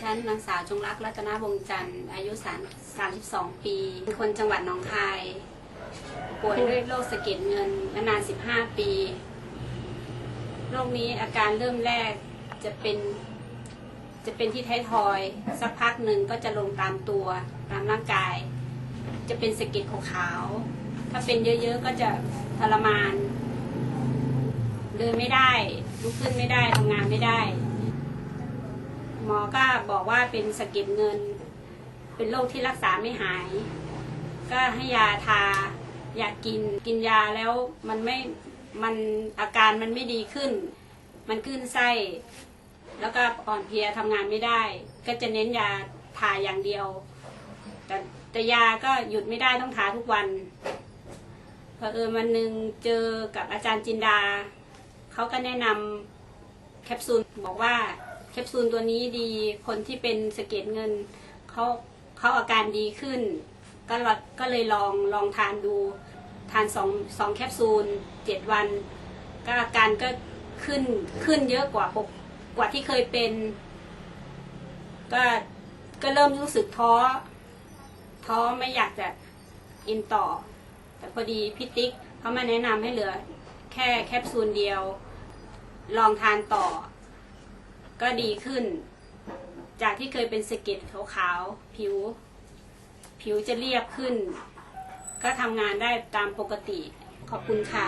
ฉันนางสาวจงรักรัตนวงจันทร์อายุ3 32 ปีเป็นคนจังหวัดหนองคาย ป่วยด้วยโรคสะเก็ดเงินมานาน 15 ปีโรคนี้อาการเริ่มแรกจะเป็นจะเป็นที่ท้ายทอย สักพักหนึ่งก็จะลงตามตัวตามร่างกาย จะเป็นสะเก็ดขาวๆถ้าเป็นเยอะๆก็จะทรมานเดินไม่ได้ลุกขึ้นไม่ได้ทำงานไม่ได้ หมอก็บอกว่าเป็นสะเก็ดเงิน เป็นโรคที่รักษาไม่หาย ก็ให้ยาทายากินกินยาแล้วมันไม่มันอาการมันไม่ดีขึ้น มันขึ้นไส้ แล้วก็อ่อนเพลียทำงานไม่ได้ ก็จะเน้นยาทาอย่างเดียว แต่แต่ยาก็หยุดไม่ได้ต้องทาทุกวันพอเออวันหนึ่งเจอกับอาจารย์จินดา เขาก็แนะนำแคปซูลบอกว่า แคปซูลตัวนี้ดีคนที่เป็นสะเก็ดเงินเขาเขาอาการดีขึ้น ก็ลองก็เลยลองลองทานดู ทานสองสองแคปซูลเจ็ดวัน ก็อาการก็ขึ้นขึ้นเยอะกว่าปกกว่าที่เคยเป็น ก็ก็เริ่มรู้สึกท้อท้อไม่อยากจะอินต่อ แต่พอดีพี่ติ๊กเขามาแนะนำให้เหลือ แค่แคปซูลเดียว ลองทานต่อ ก็ดีขึ้น จากที่เคยเป็นสะเก็ดขาวๆผิว ผิวจะเรียบขึ้น ก็ทำงานได้ตามปกติขอบคุณค่ะ